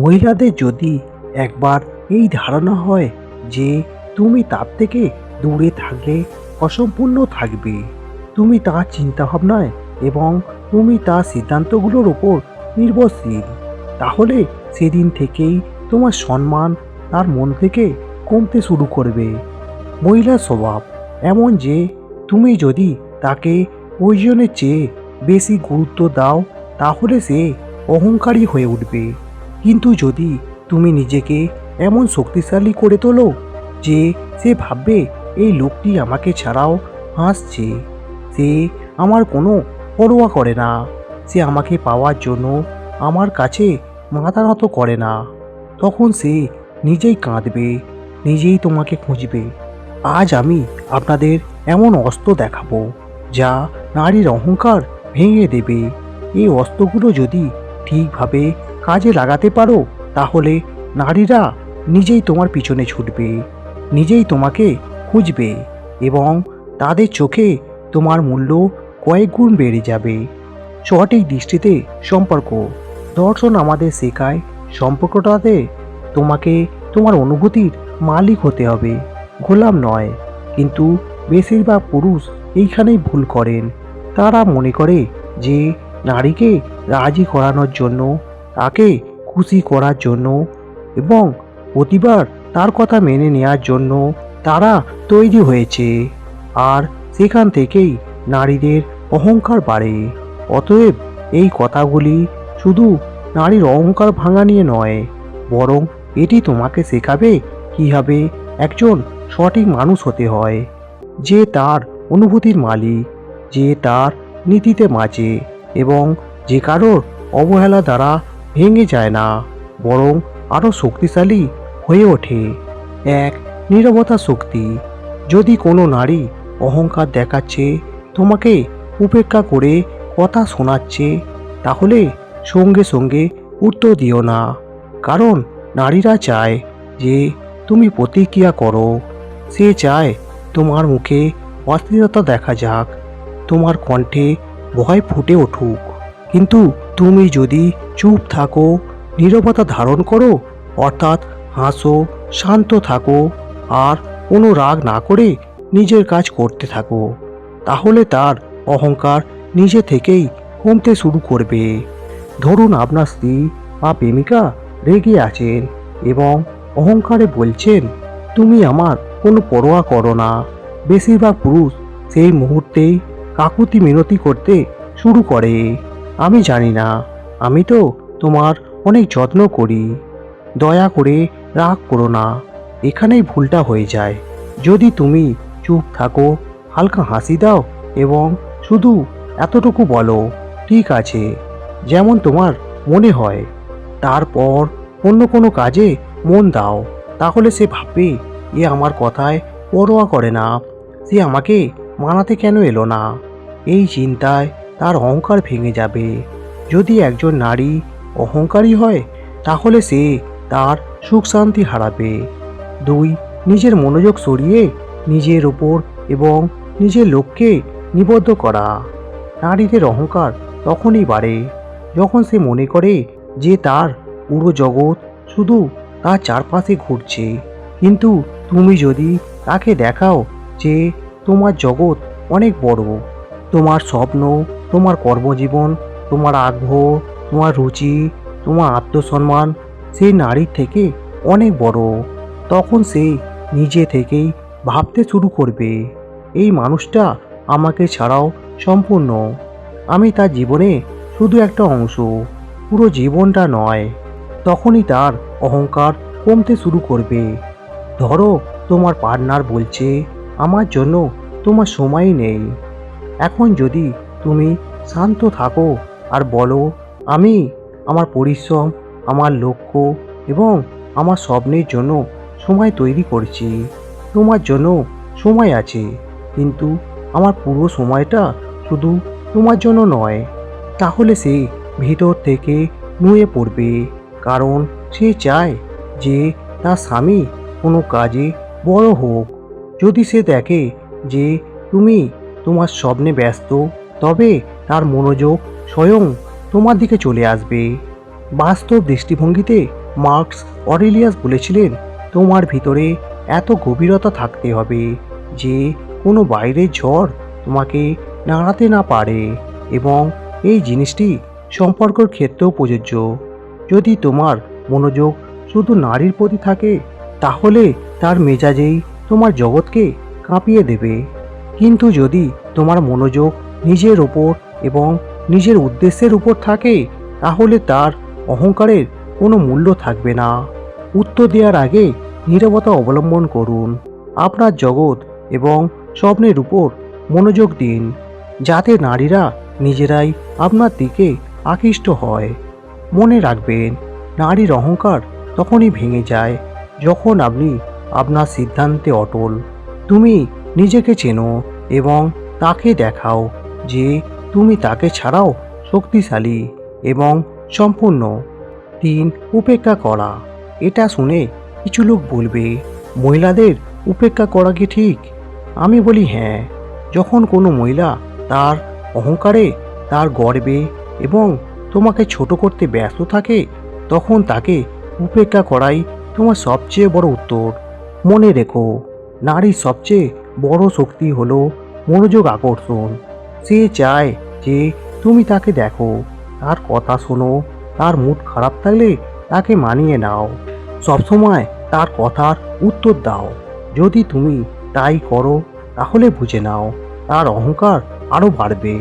মহিলাদের যদি একবার এই ধারণা হয় যে তুমি তার থেকে দূরে থাকলে অসম্পূর্ণ থাকবে, তুমি তার চিন্তাভাবনায় এবং তুমি তার সিদ্ধান্তগুলোর ওপর নির্ভরশীল, তাহলে সেদিন থেকেই তোমার সম্মান তার মন থেকে কমতে শুরু করবে। মহিলার স্বভাব এমন যে তুমি যদি তাকে প্রয়োজনের চেয়ে বেশি গুরুত্ব দাও, তাহলে সে অহংকারী হয়ে উঠবে। কিন্তু যদি তুমি নিজেকে এমন শক্তিশালী করে তোলো যে সে ভাববে, এই লোকটি আমাকে ছাড়াও হাসছে, সে আমার কোনো পরোয়া করে না, সে আমাকে পাওয়ার জন্য আমার কাছে মাথা নত করে না, তখন সে নিজেই কাঁদবে, নিজেই তোমাকে খুঁজবে। আজ আমি আপনাদের এমন অস্ত্র দেখাবো যা নারীর অহংকার ভেঙে দেবে। এই অস্ত্রগুলো যদি ঠিকভাবে কাজে লাগাতে পারো, তাহলে নারীরা নিজেই তোমার পিছনে ছুটবে, নিজেই তোমাকে খুঁজবে এবং তাদের চোখে তোমার মূল্য কয়েক গুণ বেড়ে যাবে। সঠিক দৃষ্টিতে সম্পর্ক। দর্শন আমাদের শেখায়, সম্পর্কটাতে তোমাকে তোমার অনুভূতির মালিক হতে হবে। গোলাম নয়, কিন্তু বেশিরভাগ পুরুষ এইখানেই ভুল করেন। তারা মনে করে যে নারীকে রাজি করানোর জন্য তাকে খুশি করার জন্য এবং প্রতিবার তার কথা মেনে নেওয়ার জন্য তারা তৈরি হয়েছে। আর সেখান থেকেই নারীদের অহংকার বাড়ে। অতএব এই কথাগুলি শুধু নারীর অহংকার ভাঙা নিয়ে নয়, বরং এটি তোমাকে শেখাবে কীভাবে একজন সঠিক মানুষ হতে হয়, যে তার অনুভূতির মালিক, যে তার নীতিতে বাঁচে এবং যে কারোর অবহেলা দ্বারা ভেঙে যায় না, বরং আরও শক্তিশালী হয়ে ওঠে। এক নীরবতা শক্তি, যদি কোনো নারী অহংকার দেখাচ্ছে, তোমাকে উপেক্ষা করে কথা শোনাচ্ছে, তাহলে সঙ্গে সঙ্গে উত্তর দিও না। কারণ নারীরা চায় যে তুমি প্রতিক্রিয়া করো। সে চায় তোমার মুখে অস্থিরতা দেখা যাক, তোমার কণ্ঠে ভয় ফুটে উঠুক। কিন্তু তুমি যদি চুপ থাকো, নীরবতা ধারণ করো, অর্থাৎ হাসো, শান্ত থাকো, আর কোনো রাগ না করে নিজের কাজ করতে থাকো, তাহলে তার অহংকার নিজে থেকেই কমতে শুরু করবে। ধরুন আপনার স্ত্রী বা প্রেমিকা রেগে আছেন এবং অহংকারে বলছেন, তুমি আমার কোনো পরোয়া করো না। বেশিরভাগ পুরুষ সেই মুহূর্তেই কাকুতি মিনতি করতে শুরু করে। আমি জানি না। আমি তো তোমার অনেক যত্ন করি। দয়া করে রাগ করো না। এখানেই ভুলটা হয়ে যায়। যদি তুমি চুপ থাকো, হালকা হাসি দাও এবং শুধু এতটুকু বলো, ঠিক আছে, যেমন তোমার মনে হয়। তারপর অন্য কোনো কাজে মন দাও। তাহলে সে ভাববে, এ আমার কথায় পরোয়া করে না। সে আমাকে মানাতে কেন এলো না? এই চিন্তায় তার অহংকার ভেঙে যাবে। যদি একজন নারী অহংকারী হয়, তাহলে সে তার সুখ শান্তি হারাবে। দুই, নিজের মনোযোগ সরিয়ে নিজের ওপর এবং নিজের লক্ষ্যে নিবদ্ধ করা। নারীদের অহংকার তখনই বাড়ে যখন সে মনে করে যে তার পুরো জগৎ শুধু তার চারপাশে ঘুরছে। কিন্তু তুমি যদি তাকে দেখাও যে তোমার জগৎ অনেক বড়, তোমার স্বপ্ন তোমার কর্মজীবন, তোমার আগ্রহ, তোমার রুচি, তোমার আত্মসম্মান সেই নারীর থেকে অনেক বড়। তখন সে নিজে থেকেই ভাবতে শুরু করবে, এই মানুষটা আমাকে ছাড়াও সম্পূর্ণ। আমি তার জীবনে শুধু একটা অংশ, পুরো জীবনটা নয়। তখনই তার অহংকার কমতে শুরু করবে। ধরো, তোমার পার্টনার বলছে, আমার জন্য তোমার সময় নেই। এখন যদি তুমি শান্ত থাকো আর বলো, আমি আমার পরিশ্রম, আমার লক্ষ্য এবং আমার স্বপ্নের জন্য সময় তৈরি করছি। তোমার জন্য সময় আছে, কিন্তু আমার পুরো সময়টা শুধু তোমার জন্য নয়। তাহলে সে ভিতর থেকে নুয়ে পড়বে, কারণ সে চায় যে তার স্বামী কোনো কাজে বড় হোক। যদি সে দেখে যে তুমি তোমার স্বপ্নে ব্যস্ত তবে তার মনোযোগ স্বয়ং তোমার দিকে চলে আসবে। বাস্তব দৃষ্টিভঙ্গিতে মার্কস অরেলিয়াস বলেছিলেন, তোমার ভিতরে এত গভীরতা থাকতে হবে যে কোনো বাইরের ঝড় তোমাকে নাড়াতে না পারে এবং এই জিনিসটি সম্পর্কর ক্ষেত্রেও প্রযোজ্য। যদি তোমার মনোযোগ শুধু নারীর প্রতি থাকে, তাহলে তার মেজাজেই তোমার জগৎকে কাঁপিয়ে দেবে। কিন্তু যদি তোমার মনোযোগ নিজের ওপর এবং নিজের উদ্দেশ্যের উপর থাকে, তাহলে তার অহংকারের কোনো মূল্য থাকবে না। উত্তর দেওয়ার আগে নীরবতা অবলম্বন করুন। আপনার জগৎ এবং স্বপ্নের উপর মনোযোগ দিন, যাতে নারীরা নিজেরাই আপনার দিকে আকৃষ্ট হয়। মনে রাখবেন, নারীর অহংকার তখনই ভেঙে যায় যখন আপনি আপনার সিদ্ধান্তে অটল। তুমি নিজেকে চেনো এবং তাকে দেখাও। যে তুমি তাকে ছাড়াও শক্তিশালী এবং সম্পূর্ণ। তিন, উপেক্ষা করা। এটা শুনে কিছু লোক বলবে, মহিলাদের উপেক্ষা করা কি ঠিক? আমি বলি হ্যাঁ যখন কোনো মহিলা তার অহংকারে তার গর্বে এবং তোমাকে ছোট করতে ব্যস্ত থাকে, তখন তাকে উপেক্ষা করাই তোমার সবচেয়ে বড় উত্তর। মনে রেখো, নারীর সবচেয়ে বড় শক্তি হলো মনোযোগ আকর্ষণ। সে চায় যে তুমি তাকে দেখো। তার কথা শোনো, তার মুড খারাপ থাকলে তাকে মানিয়ে নাও। সবসময় তার কথার উত্তর দাও। যদি তুমি তাই করো, তাহলে বুঝে নাও, তার অহংকার আরও বাড়বে।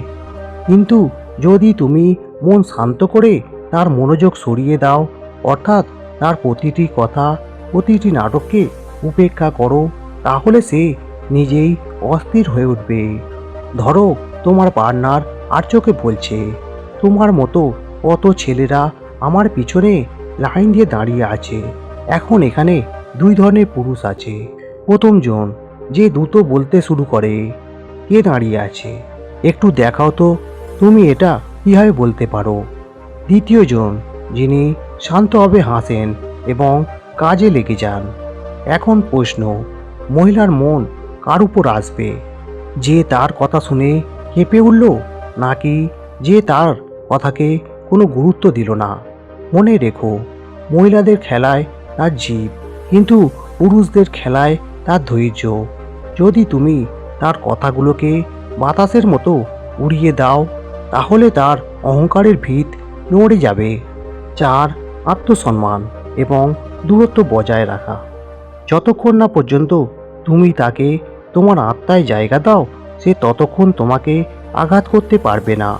কিন্তু যদি তুমি মন শান্ত করে তার মনোযোগ সরিয়ে দাও, অর্থাৎ তার প্রতিটি কথা, প্রতিটি নাটককে উপেক্ষা করো, তাহলে সে নিজেই অস্থির হয়ে উঠবে। ধরো তোমার পার্টনার আর চোখে বলছে, তোমার মতো কত ছেলেরা আমার পিছনে লাইন দিয়ে দাঁড়িয়ে আছে। এখন এখানে দুই ধরনের পুরুষ আছে। প্রথমজন যে দ্রুত বলতে শুরু করে, কে দাঁড়িয়ে আছে? একটু দেখাও তো, তুমি এটা কীভাবে বলতে পারো? দ্বিতীয়জন যিনি শান্তভাবে হাসেন এবং কাজে লেগে যান। এখন প্রশ্ন, মহিলার মন কার উপর আসবে? যে তার কথা শুনে কেঁপে উঠল, নাকি যে তার কথাকে কোনো গুরুত্ব দিল না। মনে রেখো, মহিলাদের খেলায় তার জীব, কিন্তু পুরুষদের খেলায় তার ধৈর্য। যদি তুমি তার কথাগুলোকে বাতাসের মতো উড়িয়ে দাও, তাহলে তার অহংকারের ভিত নড়ে যাবে। চার, আত্মসম্মান এবং দূরত্ব বজায় রাখা। যতক্ষণ না পর্যন্ত তুমি তাকে তোমার আত্মায় জায়গা দাও সে ততক্ষণ তোমাকে আঘাত করতে পারবে না।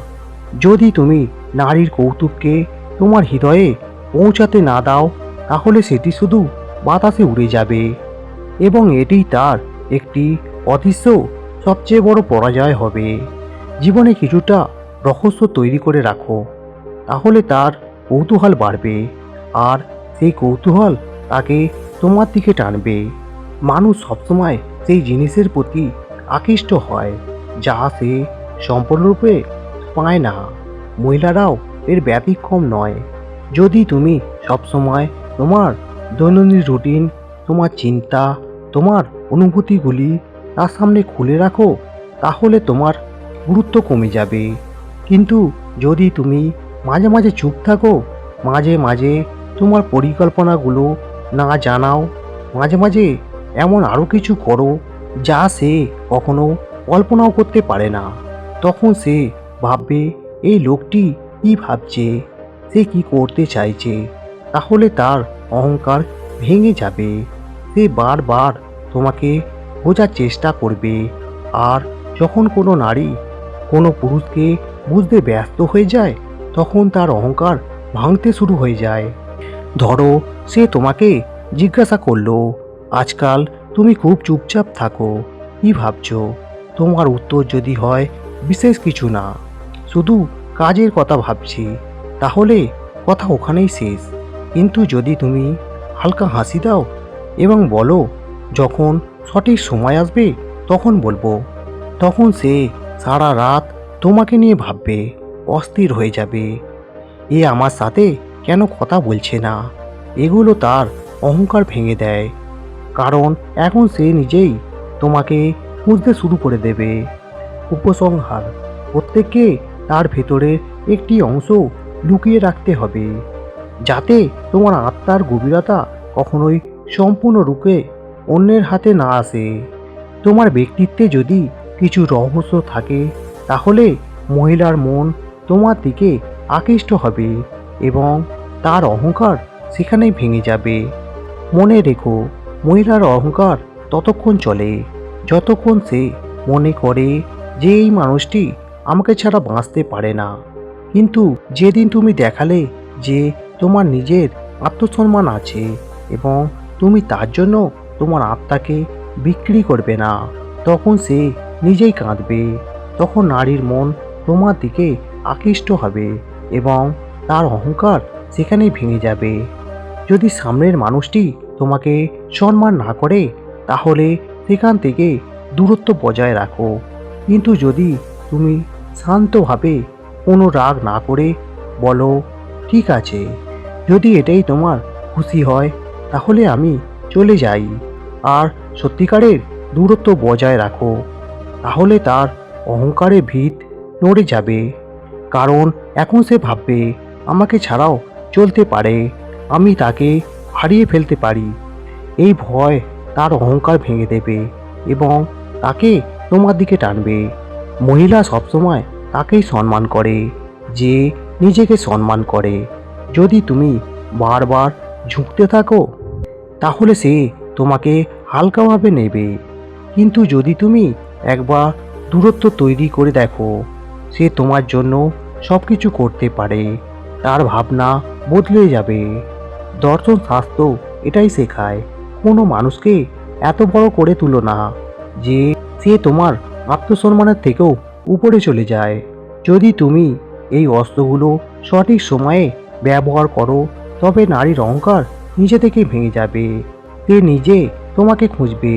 যদি তুমি নারীর কৌতুককে তোমার হৃদয়ে পৌঁছাতে না দাও, তাহলে সেটি শুধু বাতাসে উড়ে যাবে। এবং এটি তার একটি অদৃশ্য সবচেয়ে বড় পরাজয় হবে। জীবনে কিছুটা রহস্য তৈরি করে রাখো, তাহলে তার কৌতূহল বাড়বে। আর সেই কৌতূহল তাকে তোমার দিকে টানবে। মানুষ সবসময় সেই জিনিসের প্রতি আকৃষ্ট হয় যা সে সম্পূর্ণরূপে পায় না। মহিলারাও এর ব্যতিক্রম নয়। যদি তুমি সবসময় তোমার দৈনন্দিন রুটিন, তোমার চিন্তা, তোমার অনুভূতিগুলি তার সামনে খুলে রাখো, তাহলে তোমার গুরুত্ব কমে যাবে। কিন্তু যদি তুমি মাঝে মাঝে চুপ থাকো, মাঝে মাঝে তোমার পরিকল্পনাগুলো না জানাও, মাঝে মাঝে এমন আরও কিছু করো যা সে কখনো কল্পনাও করতে পারে না। তখন সে ভাববে, এই লোকটি কি ভাবছে? সে কি করতে চাইছে? তাহলে তার অহংকার ভেঙে যাবে। সে বারবার তোমাকে বোঝার চেষ্টা করবে। আর যখন কোনো নারী কোনো পুরুষকে বুঝতে ব্যস্ত হয়ে যায়, তখন তার অহংকার ভাঙতে শুরু হয়ে যায়। ধরো, সে তোমাকে জিজ্ঞাসা করল, আজকাল তুমি খুব চুপচাপ থাকো। কি ভাবছ? তোমার উত্তর যদি হয়, বিশেষ কিছু না। শুধু কাজের কথা ভাবছি। তাহলে কথা ওখানেই শেষ। কিন্তু যদি তুমি হালকা হাসি দাও এবং বলো, যখন সঠিক সময় আসবে, তখন বলব। তখন সে সারা রাত তোমাকে নিয়ে ভাববে, অস্থির হয়ে যাবে। এ আমার সাথে কেন কথা বলছে না? এগুলো তার অহংকার ভেঙে দেয়। কারণ এখন সে নিজেই তোমাকে খুঁজতে শুরু করে দেবে। উপসংহার, প্রত্যেককে তার ভেতরে একটি অংশ লুকিয়ে রাখতে হবে, যাতে তোমার আত্মার গভীরতা কখনোই সম্পূর্ণরূপে অন্যের হাতে না আসে। তোমার ব্যক্তিত্বে যদি কিছু রহস্য থাকে, তাহলে মহিলার মন তোমার দিকে আকৃষ্ট হবে এবং তার অহংকার সেখানেই ভেঙে যাবে। মনে রেখো মহিলার অহংকার ততক্ষণ চলে, যতক্ষণ সে মনে করে যে এই মানুষটি আমাকে ছাড়া বাঁচতে পারে না। কিন্তু যেদিন তুমি দেখালে যে তোমার নিজের আত্মসম্মান আছে এবং তুমি তার জন্য তোমার আত্মাকে বিক্রি করবে না, তখন সে নিজেই কাঁদবে। তখন নারীর মন তোমার দিকে আকৃষ্ট হবে এবং তার অহংকার সেখানেই ভেঙে যাবে। যদি সামনের মানুষটি তোমাকে সম্মান না করে, তাহলে সেখান থেকে দূরত্ব বজায় রাখো। কিন্তু যদি তুমি শান্তভাবে কোনো রাগ না করে বলো, ঠিক আছে, যদি এটাই তোমার খুশি হয়, তাহলে আমি চলে যাই। আর সত্যিকারের দূরত্ব বজায় রাখো, তাহলে তার অহংকারে ভিত নড়ে যাবে। কারণ এখন সে ভাববে, আমাকে ছাড়াও চলতে পারে। আমি তাকে হারিয়ে ফেলতে পারি। এই ভয় তার অহংকার ভেঙে দেবে এবং তাকে তোমার দিকে টানবে। মহিলা সবসময় তাকেই সম্মান করে, যে নিজেকে সম্মান করে। যদি তুমি বারবার ঝুঁকতে থাকো, তাহলে সে তোমাকে হালকাভাবে নেবে। কিন্তু যদি তুমি একবার দূরত্ব তৈরি করে দেখো, সে তোমার জন্য সব কিছু করতে পারে। তার ভাবনা বদলে যাবে। দর্শন শাস্ত্র এটাই শেখায়। কোনো মানুষকে এত বড় করে তুলো না যে সে তোমার আত্মসম্মানের থেকেও উপরে চলে যায়। যদি তুমি এই অস্ত্রগুলো সঠিক সময়ে ব্যবহার করো, তবে নারীর অহংকার নিজে থেকে ভেঙে যাবে। সে নিজে তোমাকে খুঁজবে,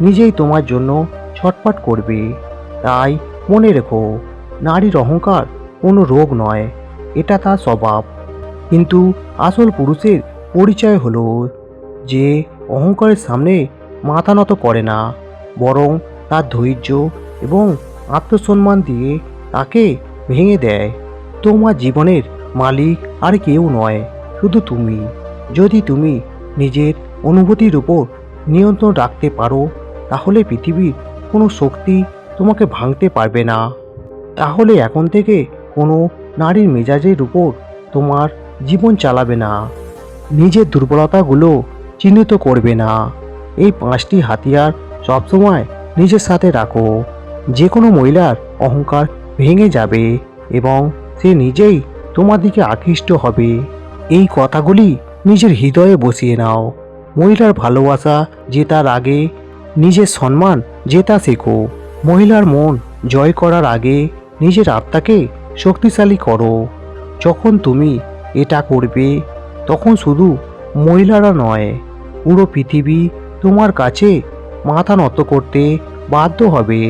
নিজেই তোমার জন্য ছটপট করবে। তাই মনে রেখো, নারীর অহংকার কোনো রোগ নয়, এটা তার স্বভাব। কিন্তু আসল পুরুষের পরিচয় হলো যে অহংকারের সামনে মাথা নত করে না, বরং তার ধৈর্য এবং আত্মসম্মান দিয়ে তাকে ভেঙে দেয়। তোমার জীবনের মালিক আর কেউ নয়, শুধু তুমি। যদি তুমি নিজের অনুভূতির উপর নিয়ন্ত্রণ রাখতে পারো, তাহলে পৃথিবীর কোনো শক্তি তোমাকে ভাঙতে পারবে না। তাহলে এখন থেকে কোনো নারীর মেজাজের উপর তোমার জীবন চালাবে না। নিজের দুর্বলতাগুলো চিহ্নিত করবে না। এই পাঁচটি হাতিয়ার সবসময় নিজের সাথে রাখো। যে কোনো মহিলার অহংকার ভেঙে যাবে এবং সে নিজেই তোমার দিকে আকৃষ্ট হবে। এই কথাগুলি নিজের হৃদয়ে বসিয়ে নাও। মহিলার ভালোবাসা জেতার আগে নিজের সম্মান জেতা শেখো। মহিলার মন জয় করার আগে নিজের আত্মাকে শক্তিশালী করো। যখন তুমি এটা করবে তখন শুধু মহিলারা নয় পুরো পৃথিবী তোমার কাছে মাথা নত করতে বাধ্য হবে।